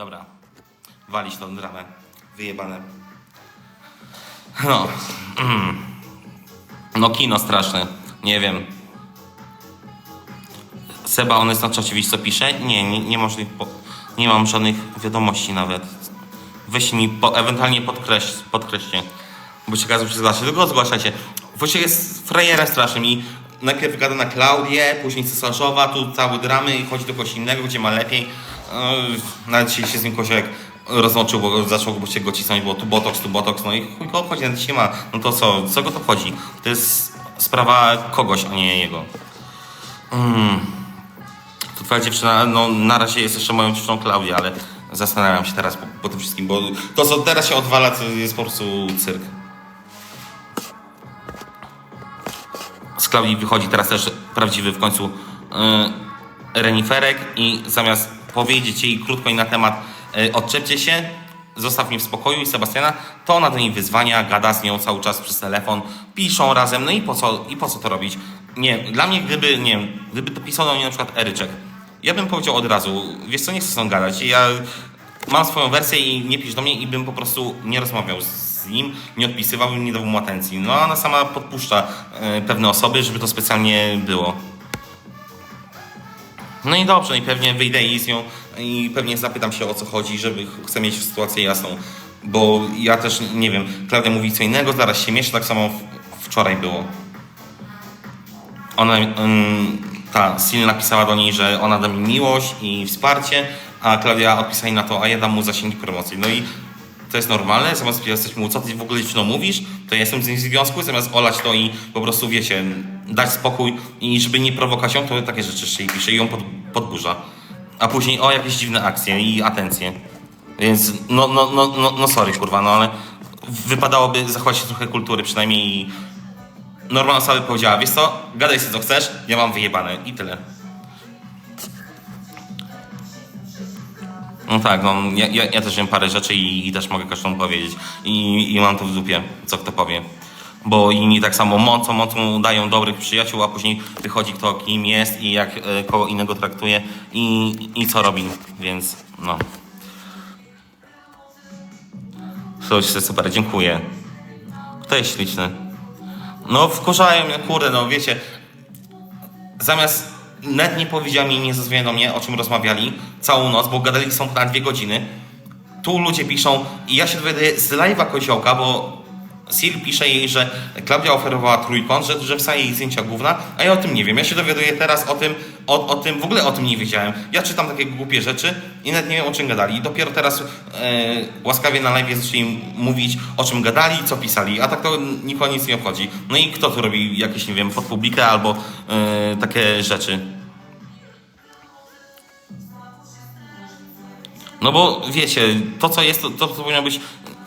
Dobra. Walić tą dramę. Wyjebane. No. Mm. No kino straszne. Nie wiem. Seba, on jest na czacie, widzisz co pisze? Nie, nie, nie, po, nie mam żadnych wiadomości nawet. Weź mi, po, ewentualnie podkreś, podkreślcie. Bo się kazał się zgłaszać, tylko zgłaszajcie. Wojciech jest frajerem strasznym i najpierw gada na Klaudię, później cesarzowa, tu całe dramy i chodzi do kogoś innego, gdzie ma lepiej. Yy, Nawet dzisiaj się z nim koziołek rozłączył, bo zaczął bo się go cisnąć, bo tu botoks, tu botoks, no i chuj go obchodzi, nawet się ma. No to co, co go to chodzi? To jest sprawa kogoś, a nie jego. Mm. To twoja dziewczyna, no na razie jest jeszcze moją dziewczyną Klaudia, ale zastanawiam się teraz po, po tym wszystkim, bo to co teraz się odwala, to jest po prostu cyrk. Z Klaudii wychodzi teraz też prawdziwy w końcu yy, reniferek i zamiast powiedzieć jej krótko i na temat yy, odczepcie się, zostaw mnie w spokoju i Sebastiana, to ona do niej wyzwania, gada z nią cały czas przez telefon, piszą razem, no i po co, i po co to robić? Nie, dla mnie gdyby, nie wiem, gdyby to pisał do mnie na przykład Eryczek, ja bym powiedział od razu, wiesz co, nie chcę z tą gadać, ja mam swoją wersję i nie pisz do mnie i bym po prostu nie rozmawiał z nim, nie odpisywał, nie dawał mu atencji. No a ona sama podpuszcza e, pewne osoby, żeby to specjalnie było. No i dobrze, i pewnie wyjdę i z nią i pewnie zapytam się o co chodzi, żeby ch- chcę mieć sytuację jasną. Bo ja też nie wiem, Klaudia mówi co innego, zaraz się miesza, tak samo wczoraj było. Ona, ym, ta Sil napisała do niej, że ona da mi miłość i wsparcie, a Klaudia odpisała na to, a ja dam mu zasięgi promocji. No i to jest normalne, zamiast jesteś mu, co ty w ogóle dziewczyną mówisz, to ja jestem z nim w związku, zamiast olać to i po prostu, wiecie, dać spokój i żeby nie prowokować ją, to takie rzeczy jeszcze jej pisze i ją pod, podburza. A później, o, jakieś dziwne akcje i atencje. Więc, no, no, no, no, no sorry, kurwa, no ale wypadałoby zachować się trochę kultury przynajmniej i normalna osoba by powiedziała, wiesz co, gadaj sobie co chcesz, ja mam wyjebane i tyle. No tak, no ja, ja, ja też wiem parę rzeczy i, i też mogę każdemu powiedzieć. I, I mam to w dupie, co kto powie. Bo inni tak samo mocą, mocą dają dobrych przyjaciół, a później wychodzi kto kim jest i jak e, kogo innego traktuje i, i co robi, więc no. Jest super, dziękuję. To jest śliczne. No wkurzają mnie, kurde, no wiecie, zamiast net nie powiedział mi, nie zadzwonił do mnie, o czym rozmawiali całą noc, bo gadali są na dwie godziny. Tu ludzie piszą i ja się dowiaduję z live'a Koziołka, bo Sil pisze jej, że Klaudia oferowała trójkąt, że, że wstaje jej zdjęcia główna, a ja o tym nie wiem. Ja się dowiaduję teraz o tym, o, o tym, w ogóle o tym nie wiedziałem. Ja czytam takie głupie rzeczy i nawet nie wiem o czym gadali. I dopiero teraz e, łaskawie na live zaczęli mówić o czym gadali, co pisali, a tak to nikogo nic nie obchodzi. No i kto tu robi jakieś, nie wiem, pod publikę albo e, takie rzeczy. No bo wiecie, to co jest, to, to powinno być,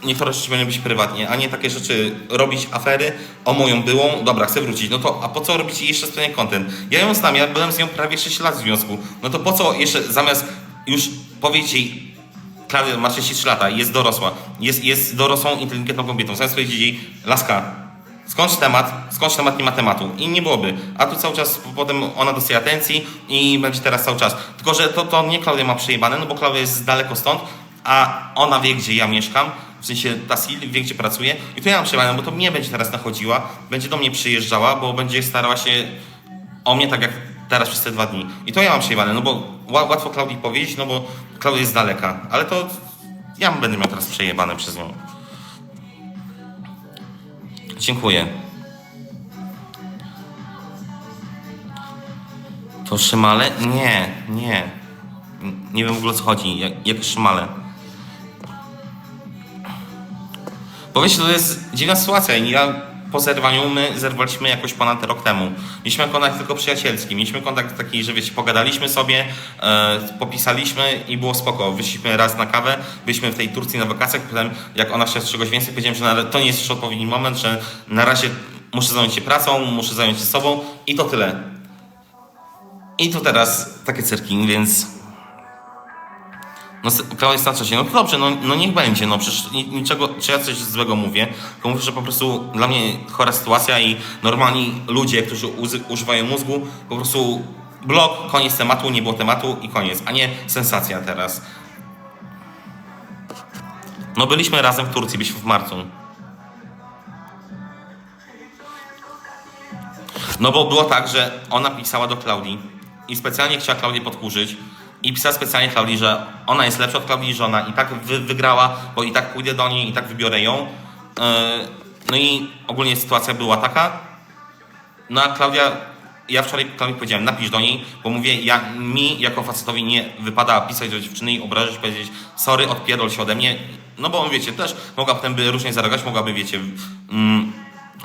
niektóre rzeczy powinny być prywatnie, a nie takie rzeczy robić afery o moją byłą, dobra, chcę wrócić, no to a po co robić jeszcze specjalnie content? Ja ją znam, ja byłem z nią prawie 6 lat w związku, no to po co jeszcze zamiast już powiedzieć jej, Klaudia ma 33 lata, jest dorosła, jest, jest dorosłą, inteligentną kobietą, zamiast powiedzieć jej, laska, Skończ temat, skończ temat, nie ma tematu. I nie byłoby. A tu cały czas potem ona dostaje atencji i będzie teraz cały czas. Tylko, że to, to nie Klaudia ma przejebane, no bo Klaudia jest daleko stąd, a ona wie, gdzie ja mieszkam, w sensie ta Sil gdzie pracuje i to ja mam przejebane, bo to mnie będzie teraz nachodziła, będzie do mnie przyjeżdżała, bo będzie starała się o mnie tak jak teraz przez te dwa dni. I to ja mam przejebane, no bo ła- łatwo Klaudii powiedzieć, no bo Klaudia jest daleka, ale to ja będę miał teraz przejebane przez nią. Dziękuję. To szymale? Nie, nie. Nie wiem w ogóle o co chodzi. Jak, jak szymale? Bo wiecie, to jest dziwna sytuacja. i Ja po zerwaniu my zerwaliśmy jakoś ponad rok temu. Mieliśmy kontakt tylko przyjacielski. Mieliśmy kontakt taki, że wiecie, pogadaliśmy sobie, e, popisaliśmy i było spoko. Wyszliśmy raz na kawę, byliśmy w tej Turcji na wakacjach, potem jak ona chciała czegoś więcej, powiedziałem, że to nie jest jeszcze odpowiedni moment, że na razie muszę zająć się pracą, muszę zająć się sobą i to tyle. I to teraz takie cyrki, więc no, Klaudia jest na czasie. No dobrze, no, no niech będzie. No przecież ni- niczego, czy ja coś złego mówię, tylko mówię, że po prostu dla mnie chora sytuacja i normalni ludzie, którzy używają mózgu, po prostu blok, koniec tematu, nie było tematu i koniec, a nie sensacja teraz. No byliśmy razem w Turcji, byliśmy w marcu. No bo było tak, że ona pisała do Klaudii i specjalnie chciała Klaudię podkurzyć i pisała specjalnie Klaudii, że ona jest lepsza od Klaudii, że ona i tak wy, wygrała, bo i tak pójdę do niej, i tak wybiorę ją. Yy, No i ogólnie sytuacja była taka. No a Klaudia, ja wczoraj Klaudii powiedziałem, napisz do niej, bo mówię, ja, mi jako facetowi nie wypada pisać do dziewczyny i obrażać, powiedzieć sorry, odpierdol się ode mnie. No bo wiecie, też mogła potem by różnie zareagować, mogłaby, wiecie, mm,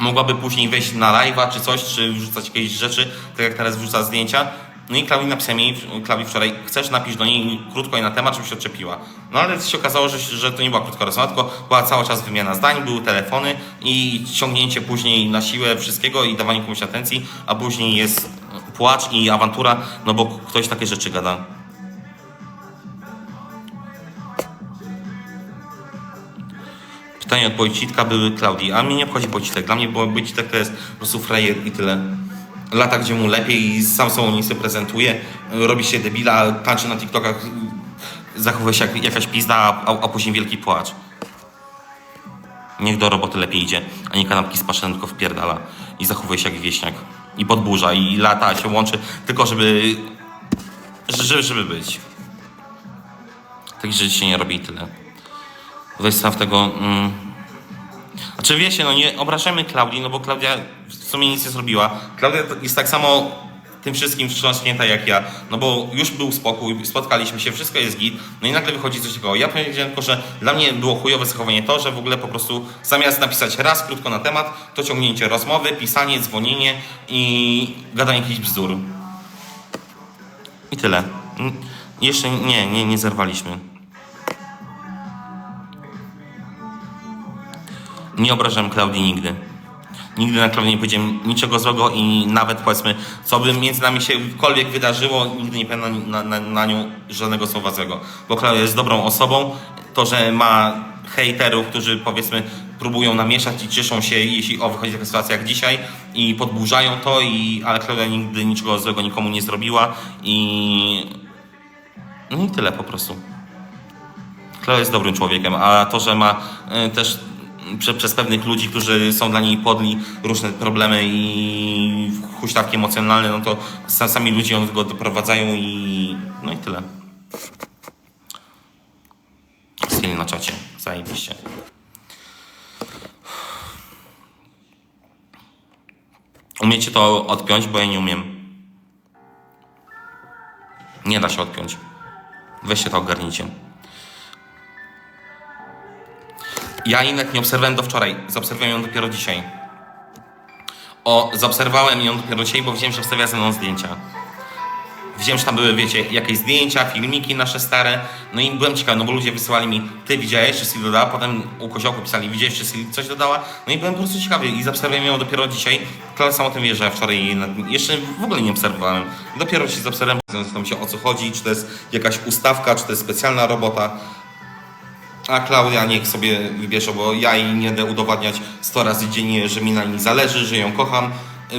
mogłaby później wejść na live'a czy coś, czy wrzucać jakieś rzeczy, tak jak teraz wrzuca zdjęcia. No i Klaudii napisałem jej, Klaudii wczoraj, chcesz napisz do niej krótko i na temat, żeby się odczepiła. No ale się okazało, że, że to nie była krótka rozmowa, tylko była cały czas wymiana zdań, były telefony i ciągnięcie później na siłę wszystkiego i dawanie komuś atencji, a później jest płacz i awantura, no bo ktoś takie rzeczy gada. Pytanie od Bojcitka były Klaudii, a mnie nie obchodzi Bojcitek. Dla mnie bo Bojcitek to jest po prostu frajer i tyle. Lata, gdzie mu lepiej i sam sobą nie sobie prezentuje, robi się debila, tańczy na TikTokach, zachowuje się jak jakaś pizda, a, a później wielki płacz. Niech do roboty lepiej idzie, a nie kanapki z pasztetem tylko wpierdala i zachowuje się jak wieśniak. I podburza, i lata się łączy, tylko żeby, żeby, żeby być. Rzeczy się nie robi tyle. Weź staw tego. Mm. Znaczy wiecie, no nie obrażamy Klaudii, no bo Klaudia w sumie nic nie zrobiła. Klaudia jest tak samo tym wszystkim wstrząśnięta jak ja, no bo już był spokój, spotkaliśmy się, wszystko jest git, no i nagle wychodzi coś takiego. Ja powiedziałem tylko, że dla mnie było chujowe zachowanie to, że w ogóle po prostu zamiast napisać raz krótko na temat, to ciągnięcie rozmowy, pisanie, dzwonienie i gadanie jakichś bzdur. I tyle. Jeszcze nie, nie, nie zerwaliśmy. Nie obrażam Klaudii nigdy. Nigdy na Klaudii nie powiedziałem niczego złego i nawet powiedzmy, co by między nami się-kolwiek wydarzyło, nigdy nie powiem na, na, na nią żadnego słowa złego. Bo Klaudia jest dobrą osobą. To, że ma hejterów, którzy powiedzmy próbują namieszać i cieszą się, jeśli o wychodzi taka sytuacja jak dzisiaj i podburzają to, i, ale Klaudia nigdy niczego złego nikomu nie zrobiła i no i tyle po prostu. Kleo jest dobrym człowiekiem, a to, że ma y, też prze, przez pewnych ludzi, którzy są dla niej podli, różne problemy i huśtawki emocjonalne, no to sa- sami ludzie tego doprowadzają i no i tyle. Skill na czacie, zajebiście. Umiecie to odpiąć, bo ja nie umiem. Nie da się odpiąć. Weźcie to ogarnijcie. Ja Inek nie obserwowałem do wczoraj, zaobserwowałem ją dopiero dzisiaj. O, zaobserwowałem ją dopiero dzisiaj, bo widziałem, że wstawia ze mną zdjęcia. Widziałem, że tam były, wiecie, jakieś zdjęcia, filmiki nasze stare, no i byłem ciekawy, no bo ludzie wysyłali mi, ty widziałeś, czy Sil dodała, potem u Koziołku pisali, widziałeś, czy Sil coś dodała, no i byłem po prostu ciekawy i zaobserwowałem ją dopiero dzisiaj. Klara sam o tym wie, że wczoraj jeszcze w ogóle nie obserwowałem. Dopiero się zaobserwowałem, zastanawiam się o co chodzi, czy to jest jakaś ustawka, czy to jest specjalna robota. A Klaudia niech sobie wybierze, bo ja jej nie będę udowadniać 100 razy dziennie, że mi na niej zależy, że ją kocham.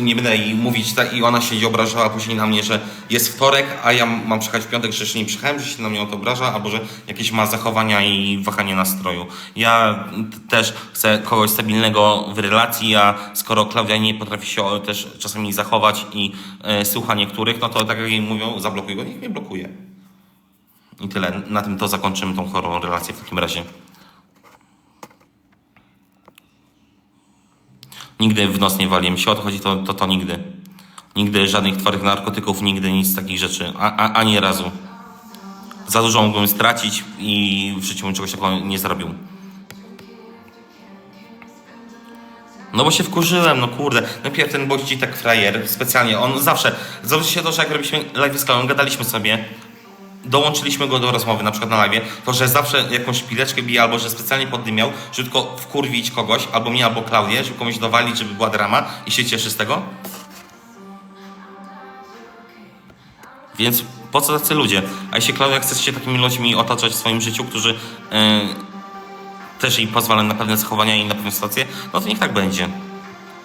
Nie będę jej mówić tak i ona się obrażała później na mnie, że jest wtorek, a ja mam przyjechać w piątek, że jeszcze nie przyjechałem, że się na mnie o to obraża, albo że jakieś ma zachowania i wahanie nastroju. Ja też chcę kogoś stabilnego w relacji, a skoro Klaudia nie potrafi się o- też czasami zachować i e, słucha niektórych, no to tak jak jej mówią, zablokuj go, niech mnie blokuje. I tyle. Na tym to zakończymy tą chorą relację w takim razie. Nigdy w nos nie waliłem się, odchodzi to, to, to nigdy. Nigdy żadnych twardych narkotyków, nigdy nic takich rzeczy. A, a, ani razu. Za dużo mógłbym stracić i w życiu bym czegoś takiego nie zrobił. No bo się wkurzyłem, no kurde. Najpierw ten bodźci tak frajer, specjalnie, on zawsze, zobaczcie się to, że jak robiliśmy live z gadaliśmy sobie, dołączyliśmy go do rozmowy, na przykład na live, to że zawsze jakąś szpileczkę bije, albo że specjalnie poddymiał, żeby tylko wkurwić kogoś, albo mnie, albo Klaudię, żeby komuś dowalić, żeby była drama i się cieszy z tego. Więc po co tacy ludzie? A jeśli Klaudia chce się takimi ludźmi otaczać w swoim życiu, którzy yy, też jej pozwalają na pewne zachowania i na pewne sytuacje, no to niech tak będzie.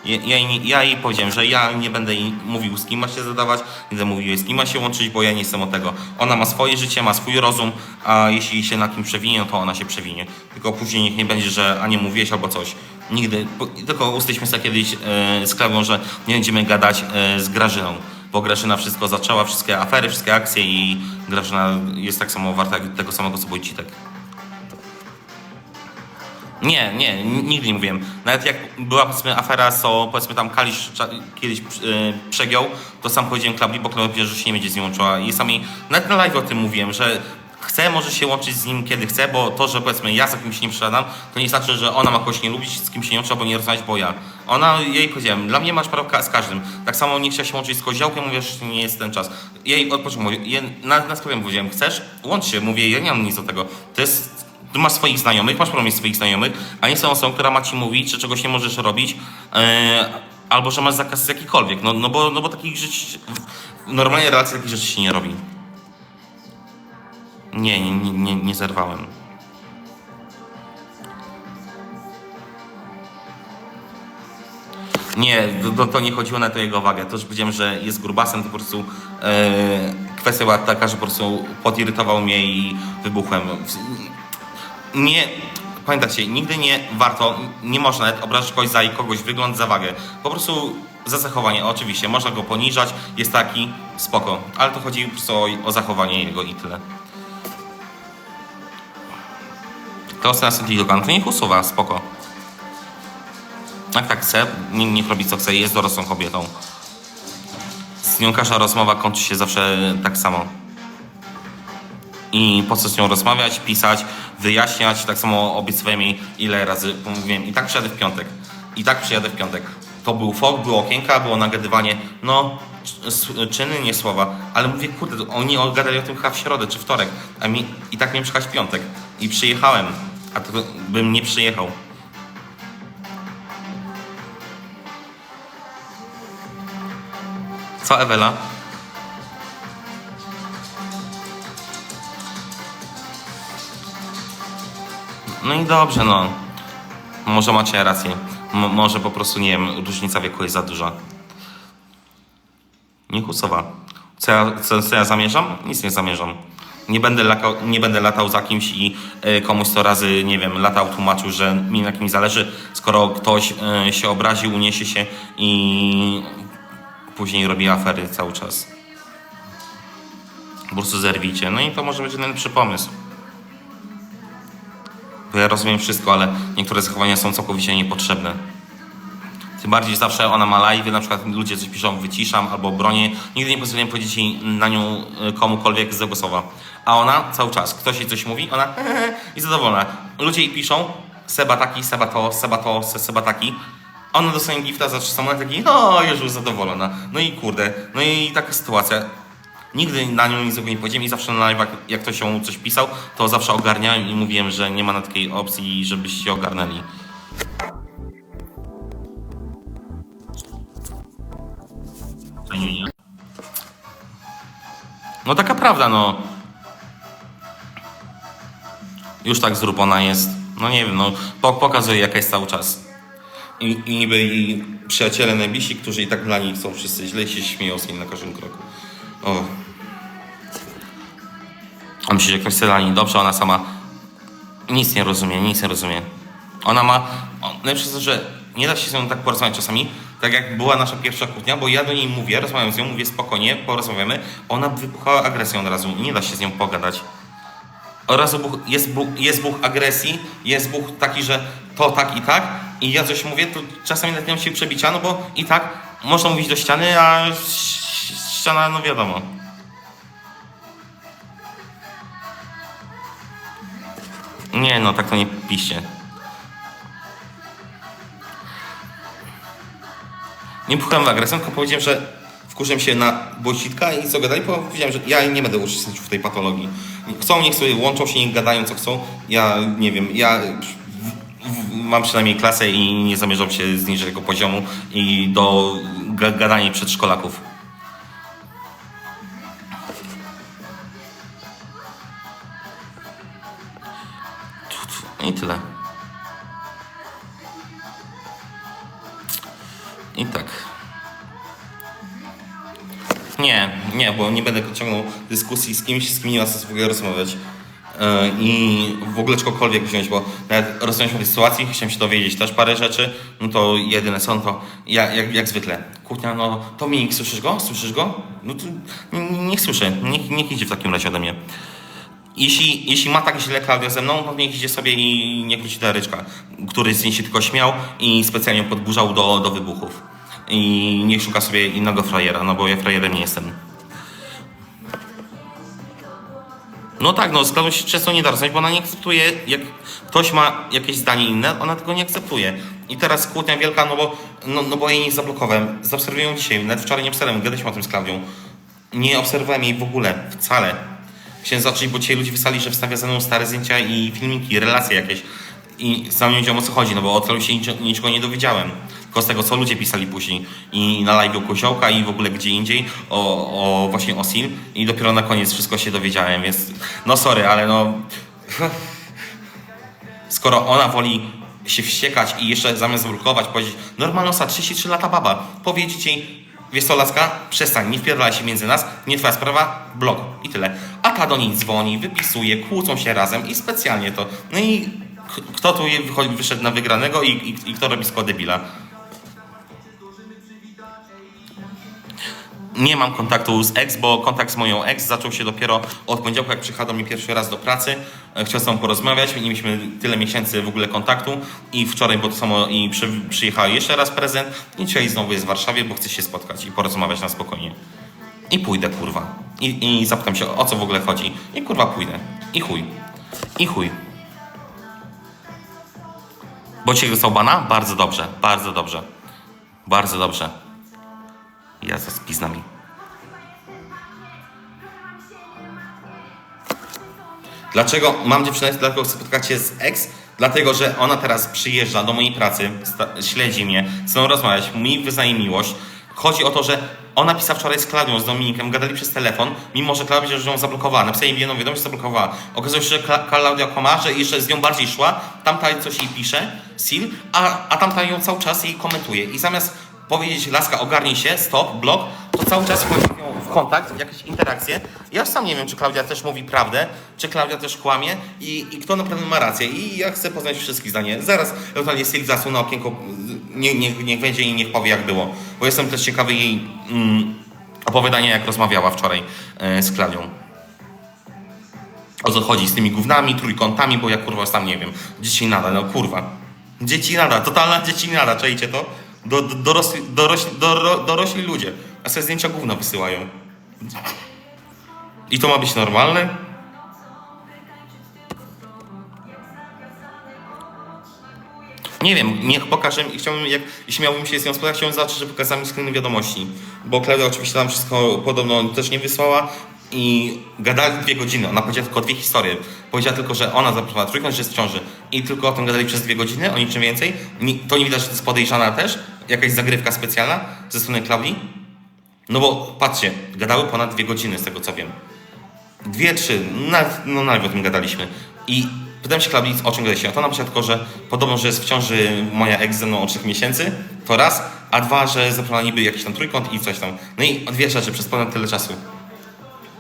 Ja, ja, ja jej powiedziałem, że ja nie będę mówił z kim ma się zadawać, nie będę mówił z kim ma się łączyć, bo ja nie jestem od tego. Ona ma swoje życie, ma swój rozum, a jeśli się na kim przewinie, no to ona się przewinie. Tylko później niech nie będzie, że a nie mówiłeś albo coś. Nigdy, tylko ustaliliśmy sobie kiedyś e, z Klawią, że nie będziemy gadać e, z Grażyną, bo Grażyna wszystko zaczęła, wszystkie afery, wszystkie akcje i Grażyna jest tak samo warta jak tego samego co Wojcitek. Nie, nie, nigdy nie mówiłem. Nawet jak była powiedzmy afera, co powiedzmy tam Kalisz kiedyś yy, przegiął, to sam powiedziałem Klaudii, bo powiedziała, że się nie będzie z nią łączyła. I sami, nawet na live o tym mówiłem, że chcę, może się łączyć z nim kiedy chce, bo to, że powiedzmy ja za kimś nie przyszedam, to nie znaczy, że ona ma kogoś nie lubić, z kim się nie łączy, albo nie rozmawiać, bo ja. Ona, jej powiedziałem, dla mnie masz prawo ka- z każdym. Tak samo nie chciała się łączyć z koziołkiem, mówię, że nie jest ten czas. Jej od początku mówię, na, na powiedziałem, chcesz? Łącz się, mówię, ja nie mam nic do tego. To jest ty masz swoich znajomych, masz problem mieć swoich znajomych, a nie są osobą, która ma ci mówić, że czegoś nie możesz robić, e, albo że masz zakaz jakikolwiek. No, no, bo, no bo takich rzeczy, w normalnej relacji takich rzeczy się nie robi. Nie, nie, nie, nie, nie zerwałem. Nie, to, to nie chodziło na to jego wagę. To, że powiedziałem, że jest grubasem, to po prostu e, kwestia była taka, że po prostu podirytował mnie i wybuchłem. Nie, pamiętajcie, nigdy nie warto, nie można nawet obrażać kogoś za kogoś wygląd, za wagę. Po prostu za zachowanie, oczywiście, można go poniżać, jest taki, spoko. Ale to chodzi po prostu o, o zachowanie jego i tyle. To następnie do to niech usuwa, spoko. Jak tak chce, nie- niech robi co chce, jest dorosłą kobietą. Z nią każda rozmowa kończy się zawsze tak samo. I po co z nią rozmawiać, pisać, wyjaśniać, tak samo obiecywałem jej ile razy mówiłem. I tak przyjadę w piątek. I tak przyjadę w piątek. To był fok, było okienka, było nagadywanie, no czyny, nie słowa. Ale mówię, kurde, oni gadali o tym chyba w środę czy wtorek, a mi i tak miałem przyjechać w piątek. I przyjechałem, a to bym nie przyjechał. Co Ewela? No i dobrze, no. Może macie rację. M- może po prostu, nie wiem, różnica wieku jest za duża. Niech usuwa. Co ja, co, co ja zamierzam? Nic nie zamierzam. Nie będę, lakał, nie będę latał za kimś i y, komuś sto razy, nie wiem, latał, tłumaczył, że mi na kimś zależy, skoro ktoś y, się obrazi, uniesie się i później robi afery cały czas. Po prostu zerwicie. No i to może być najlepszy pomysł. Bo ja rozumiem wszystko, ale niektóre zachowania są całkowicie niepotrzebne. Tym bardziej zawsze ona ma live, na przykład ludzie coś piszą, wyciszam albo bronię. Nigdy nie pozwoliłem powiedzieć jej na nią y, komukolwiek z tego słowa. A ona cały czas, ktoś jej coś mówi, ona i zadowolona. Ludzie jej piszą, Seba taki, Seba to, Seba to, Se- Seba taki. Ona dostanie gifta za 300 monet, taki, o, już zadowolona. No i kurde, no i taka sytuacja. Nigdy na nią nic złego nie powiedziałem i zawsze na live, jak ktoś ją coś pisał, to zawsze ogarniałem i mówiłem, że nie ma na takiej opcji, żebyście ogarnęli. No taka prawda, no. Już tak zrób, jest. No nie wiem, no po- pokazuje jaka jest cały czas. I, I niby jej przyjaciele najbliżsi, którzy i tak dla niej są wszyscy źle i się śmieją z niej na każdym kroku. O. A myśli, że ktoś chce dla niej dobrze, ona sama nic nie rozumie, nic nie rozumie. Ona ma. Najlepsze jest to, że nie da się z nią tak porozmawiać czasami, tak jak była nasza pierwsza kłótnia, bo ja do niej mówię, rozmawiam z nią, mówię spokojnie, porozmawiamy. Ona wybuchała agresją od razu, nie da się z nią pogadać. Od razu buch, jest, buch, jest buch agresji, jest buch taki, że to tak i tak, i ja coś mówię, to czasami nawet nie się przebicia, no bo i tak można mówić do ściany, a ściana, no wiadomo. Nie no, tak to nie piście. Nie puchałem w agresję, tylko powiedziałem, że wkurzyłem się na Wojcitka i co gadali, powiedziałem, że ja nie będę uczestniczył w tej patologii. Chcą, niech sobie łączą się, niech gadają co chcą. Ja nie wiem, ja mam przynajmniej klasę i nie zamierzam się zniżyć tego poziomu i do ga, gadania przedszkolaków. I tyle. I tak. Nie, nie, bo nie będę ciągnął dyskusji z kimś, z kim nie ma sensu w ogóle rozmawiać. Yy, I w ogóle czegokolwiek wziąć, bo nawet rozmawialiśmy o sytuacji, chciałem się dowiedzieć też parę rzeczy, no to jedyne są to, jak, jak, jak zwykle, kuchnia, no Dominik, słyszysz go? Słyszysz go? No to nie, niech słyszę, niech, niech idzie w takim razie ode mnie. Jeśli, jeśli ma tak źle Klaudia ze mną, to niech idzie sobie i niech wróci do Ryczka, który z niej się tylko śmiał i specjalnie podburzał do, do wybuchów. I niech szuka sobie innego frajera, no bo ja frajerem nie jestem. No tak, no z się często nie da rozmawiać, bo ona nie akceptuje, jak ktoś ma jakieś zdanie inne, ona tego nie akceptuje. I teraz kłótnia wielka, no bo, no, no bo jej nie zablokowałem. Zaobserwuję dzisiaj, nawet wczoraj nie obserwowałem, gadaliśmy o tym z Klaudią. Nie obserwowałem jej w ogóle, wcale. Chciałem zacząć, bo dzisiaj ludzie wysłali, że wstawia ze mną stare zdjęcia i filmiki, relacje jakieś. I sam nie wiedziałem o co chodzi, no bo od Klaudy się niczego, nie dowiedziałem. Tylko z tego, co ludzie pisali później. I na live Koziołka i w ogóle gdzie indziej o, o właśnie o Sil. I dopiero na koniec wszystko się dowiedziałem, więc no sorry, ale no... Skoro ona woli się wściekać i jeszcze zamiast zablokować powiedzieć normalnosa, 33 lata baba, powiedzieć jej wiesz co laska, przestań, nie wpierdalaj się między nas, nie twoja sprawa, blok i tyle. A ta do niej dzwoni, wypisuje, kłócą się razem i specjalnie to. No i kto tu wyszedł na wygranego i, i, i kto robi skład debila? Nie mam kontaktu z ex, bo kontakt z moją ex zaczął się dopiero od poniedziałku, jak przyjechała mnie pierwszy raz do pracy. E, Chciał z nią porozmawiać, mieliśmy tyle miesięcy w ogóle kontaktu i wczoraj było to samo i przy, przyjechała jeszcze raz prezent i dzisiaj znowu jest w Warszawie, bo chce się spotkać i porozmawiać na spokojnie. I pójdę, kurwa. I, I zapytam się, o co w ogóle chodzi. I kurwa pójdę. I chuj. I chuj. Bo dzisiaj dostał bana? Bardzo dobrze, bardzo dobrze. Bardzo dobrze. Ja za spiznami. Dlaczego mam dziewczynę, dlatego chcę spotkać się z ex? Dlatego, że ona teraz przyjeżdża do mojej pracy, śledzi mnie, chce mną rozmawiać, mi wyznaje miłość. Chodzi o to, że ona pisała wczoraj z Klaudią, z Dominikiem, gadali przez telefon, mimo że Klaudia że ją zablokowała. Napisała jej jedną wiadomość, zablokowała. Okazuje się, że Kla- Klaudia kłamała, że jeszcze z nią bardziej szła, tamta coś jej pisze, Sil, a, a tamta ją cały czas jej komentuje. I zamiast powiedzieć, laska, ogarnij się, stop, blok, to cały czas wchodzi w kontakt, w jakieś interakcje. Ja sam nie wiem, czy Klaudia też mówi prawdę, czy Klaudia też kłamie i, i kto naprawdę ma rację. I ja chcę poznać wszystkich zdanie. Zaraz ewentualnie Sil zasunę okienko, nie, nie, niech wejdzie i niech powie, jak było. Bo jestem też ciekawy jej mm, opowiadania, jak rozmawiała wczoraj e, z Klaudią. O co chodzi z tymi gównami, trójkątami, bo ja kurwa sam nie wiem. Dzieci nada, no kurwa. Dzieci nada, totalna dzieci nada, czajcie to? Do, do, dorosli, dorośli, doro, dorośli ludzie, a sobie zdjęcia gówna wysyłają. I to ma być normalne? Nie wiem, niech pokażę, chciałbym, jak, jeśli miałbym się z nią spotkać, chciałbym zobaczyć, że pokazała mi screeny wiadomości. Bo Klaudia oczywiście tam wszystko podobno też nie wysłała i gadali dwie godziny, ona powiedziała tylko dwie historie. Powiedziała tylko, że ona zaproponowała trójkąt, że jest w ciąży i tylko o tym gadali przez dwie godziny, o niczym więcej. To nie widać, że jest podejrzana też, jakaś zagrywka specjalna ze strony Klaudii. No bo patrzcie, gadały ponad dwie godziny z tego co wiem. Dwie, trzy, nawet, no nawet o tym gadaliśmy. I pytałem się Klaudii, o czym gadaliście. A to ona powiedziała tylko, że podobno, że jest w ciąży moja ex ze mną od trzech miesięcy, to raz, a dwa, że zaproponowała niby jakiś tam trójkąt i coś tam. No i dwie rzeczy przez ponad tyle czasu.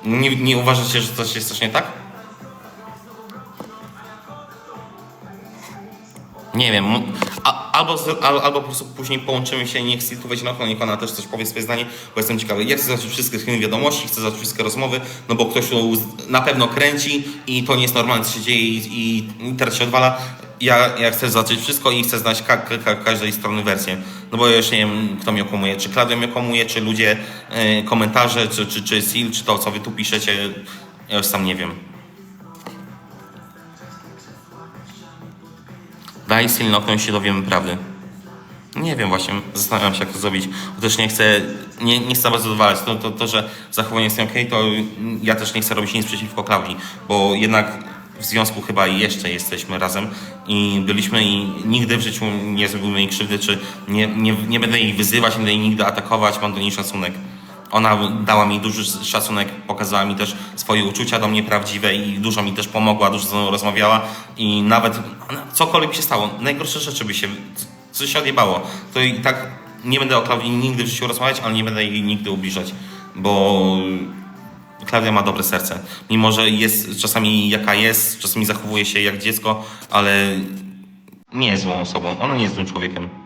Nie, nie uważacie, że coś jest coś nie tak? Nie wiem, a, albo, z- al, albo po prostu później połączymy się, niech Silku wejdzie na okno, niech ona też coś powie swoje zdanie, bo jestem ciekawy. Ja chcę zobaczyć wszystkie screeny wiadomości, chcę zobaczyć wszystkie rozmowy, no bo ktoś tu na pewno kręci i to nie jest normalne, co się dzieje i, i, i teraz się odwala. Ja, ja chcę zobaczyć wszystko i chcę znać ka, ka, każdej strony wersję. No bo ja już nie wiem, kto mnie okłamuje. Czy Klaudia mnie okłamuje, czy ludzie, e, komentarze, czy, czy, czy Sil, czy to, co wy tu piszecie. Ja już sam nie wiem. Daj i się dowiemy prawdy. Nie wiem właśnie, zastanawiam się jak to zrobić. Też nie chcę, nie, nie chcę was zadowalać. To, to, to, że zachowanie jest nie okej, to ja też nie chcę robić nic przeciwko Klaudii, bo jednak w związku chyba jeszcze jesteśmy razem i byliśmy i nigdy w życiu nie zrobimy jej krzywdy, czy nie, nie, nie będę jej wyzywać, nie będę jej nigdy atakować, mam do niej szacunek. Ona dała mi duży szacunek, pokazała mi też swoje uczucia do mnie prawdziwe i dużo mi też pomogła, dużo ze mną rozmawiała i nawet cokolwiek się stało, najgorsze rzeczy by się, co się odjebało, to i tak nie będę o Klaudii nigdy w życiu rozmawiać, ale nie będę jej nigdy ubliżać, bo Klaudia ma dobre serce. Mimo, że jest czasami jaka jest, czasami zachowuje się jak dziecko, ale nie jest złą osobą. Ona nie jest złym człowiekiem.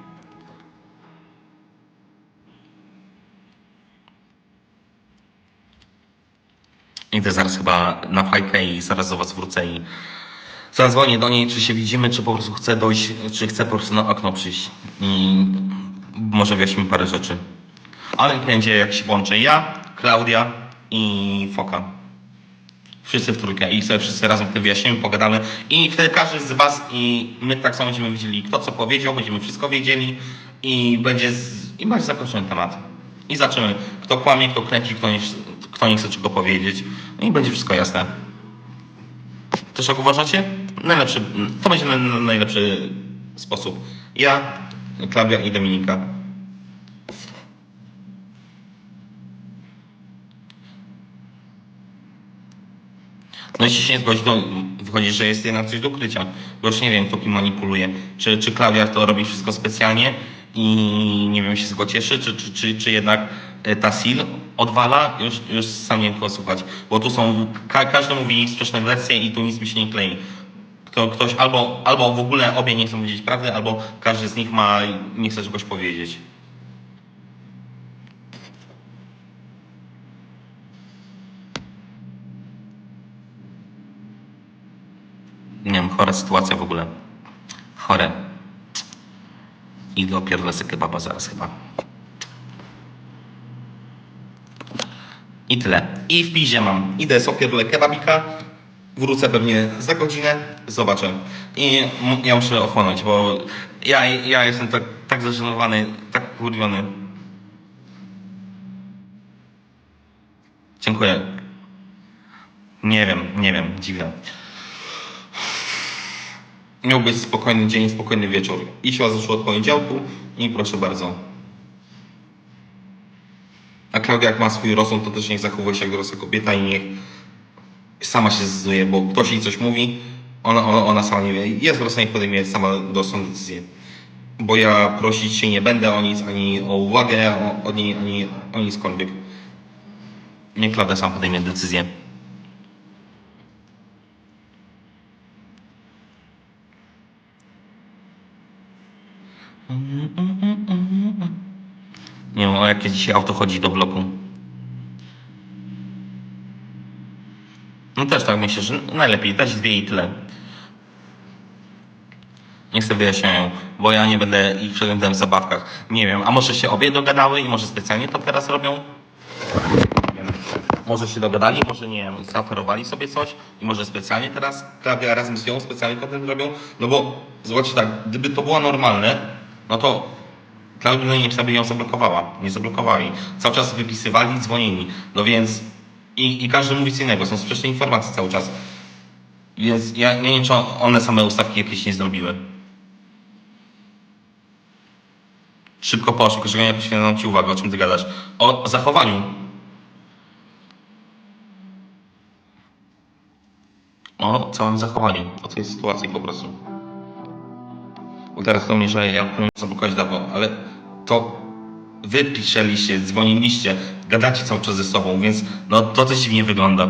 Idę zaraz chyba na fajkę i zaraz do was wrócę i zadzwonię do niej, czy się widzimy, czy po prostu chcę dojść, czy chcę po prostu na okno przyjść i może wyjaśnimy parę rzeczy. Ale będzie jak się łączę ja, Klaudia i Foka. Wszyscy w trójkę i sobie wszyscy razem wtedy wyjaśnimy, pogadamy i wtedy każdy z was i my tak samo będziemy wiedzieli, kto co powiedział, będziemy wszystko wiedzieli i będzie, z, i będzie zakończony temat. I zobaczymy, kto kłamie, kto kręci, kto nie, kto nie chce czego powiedzieć. No i będzie wszystko jasne. Też jak uważacie? Najlepszy, to będzie na, na, najlepszy sposób. Ja, Klaudia i Dominika. No jeśli się nie zgodzi, to wychodzi, że jest jednak coś do ukrycia. Bo już nie wiem, kto kim manipuluje. Czy, czy Klaudia to robi wszystko specjalnie i nie wiem, się z cieszy, czy, czy, czy, czy jednak e, ta Sil odwala? Już, już sam nie słuchać. Bo tu są, ka każdy mówi sprzeczne wersje i tu nic mi się nie klei. Kto, ktoś albo, albo w ogóle obie nie chcą wiedzieć prawdy, albo każdy z nich ma, nie chce czegoś powiedzieć. Nie wiem, chora sytuacja w ogóle. Chore. Idę opierdolę sobie kebaba zaraz chyba. I tyle. I w pizie mam. Idę sobie opierdolę kebabika. Wrócę pewnie za godzinę. Zobaczę. I ja muszę ochłonąć, bo ja, ja jestem tak, tak zażenowany, tak kurwiony. Dziękuję. Nie wiem, nie wiem, dziwne. Miał być spokojny dzień, spokojny wieczór. I siła zaszła od poniedziałku i proszę bardzo. A Klaudia jak ma swój rozum, to też niech zachowuje się jak dorosła kobieta i niech sama się zdecyduje, bo ktoś jej coś mówi, ona, ona, ona sama nie wie. Jest dorosła, niech podejmie sama dorosłą decyzję. Bo ja prosić się nie będę o nic, ani o uwagę o, od niej, ani o nickolwiek. Niech Klaudia sama podejmie decyzję. Nie wiem, o jakie dzisiaj auto chodzi do bloku. No też tak myślę, że najlepiej dać dwie i tyle. Niech sobie wyjaśniają, bo ja nie będę ich przeglądałem w zabawkach. Nie wiem, a może się obie dogadały i może specjalnie to teraz robią? Może się dogadali, może nie wiem, zaoferowali sobie coś i może specjalnie teraz Klaudia razem z nią specjalnie content robią. No bo zobaczcie tak, gdyby to było normalne, no to Klaudia nie by ją zablokowała. Nie zablokowali. Cały czas wypisywali, dzwonili. No więc i, i każdy mówi co innego, są sprzeczne informacje cały czas. Więc ja nie wiem, czy one same ustawki jakieś nie zrobiły. Szybko poszło, że ja poświęcam Ci uwagę, o czym Ty gadasz. O zachowaniu. O całym zachowaniu, o tej sytuacji po prostu. Bo teraz to mnie, że ja powinien zablokować dawno, ale to wy piszeliście, dzwoniliście, gadacie cały czas ze sobą, więc no to coś dziwnie wygląda.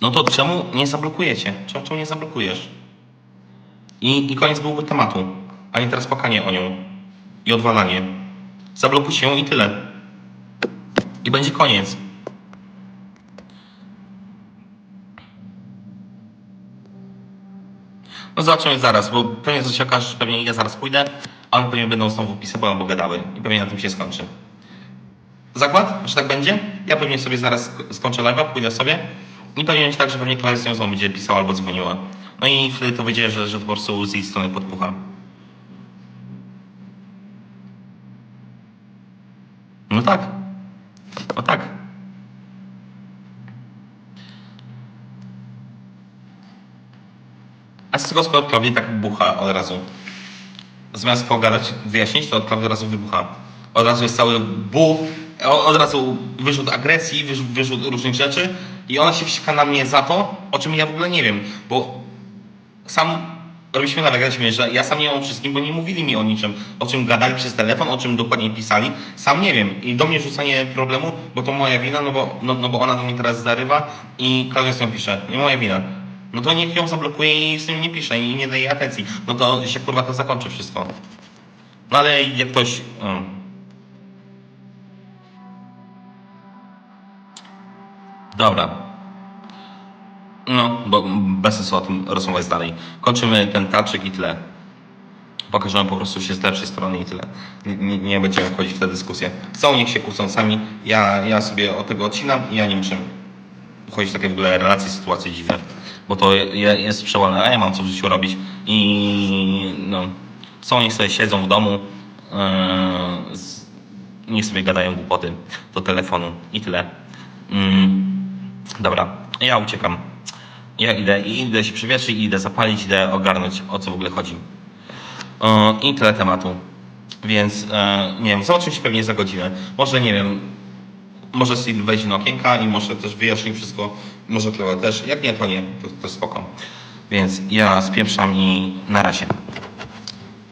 No to czemu nie zablokujecie? Czemu, czemu nie zablokujesz? I, I koniec byłby tematu, a nie teraz płakanie o nią i odwalanie. Zablokujcie ją i tyle. I będzie koniec. No zobaczymy zaraz, bo pewnie coś się okaże, że pewnie ja zaraz pójdę, a one pewnie będą znowu pisywały albo gadały i pewnie na tym się skończy. Zakład, że tak będzie? Ja pewnie sobie zaraz sk- skończę live'a, pójdę sobie i pewnie będzie tak, że pewnie Klaudia znowu będzie pisała albo dzwoniła. No i wtedy to wyjdzie, że, że po prostu z jej strony podpucha. No tak. No tak. A z tego skoro Klaudia tak bucha od razu. Zamiast pogadać, wyjaśnić, to Klaudia od razu wybucha. Od razu jest cały buch, od razu wyrzut agresji, wyrzut, wyrzut różnych rzeczy i ona się wścieka na mnie za to, o czym ja w ogóle nie wiem, bo sam robiliśmy śmiech, że ja sam nie wiem o wszystkim, bo nie mówili mi o niczym, o czym gadali przez telefon, o czym dokładnie pisali, sam nie wiem. I do mnie rzucanie problemu, bo to moja wina, no bo, no, no bo ona do mnie teraz zarywa i Klaudia z nią pisze, nie moja wina. No to niech ją zablokuje i z tym nie pisze i nie daje atencji. No to się kurwa to zakończy wszystko. No ale jak ktoś... Dobra. No, bo bez sensu o tym rozmawiać dalej. Kończymy ten taczyk i tyle. Pokażemy po prostu się z lepszej strony i tyle. Nie- nie będziemy wchodzić w tę dyskusję. Chcą, niech się kłócą sami. Ja, ja sobie od tego odcinam i ja nie muszę wchodzić w takie w ogóle relacje, sytuacje dziwne. Bo to je- jest przewalne, a ja mam co w życiu robić. I no, są, niech sobie siedzą w domu. Yy, niech sobie gadają głupoty do telefonu i tyle. Mm, dobra, ja uciekam. Ja idę i idę się przywietrzyć, idę zapalić, idę ogarnąć o co w ogóle chodzi. E, I tyle tematu. Więc e, nie wiem, zobaczymy się pewnie za godzinę. Może nie wiem, może Sid wejdzie na okienka i może też wyjaśni wszystko. Może Cleo też. Jak nie, to nie, to, to spoko. Więc ja spieprzam i na razie.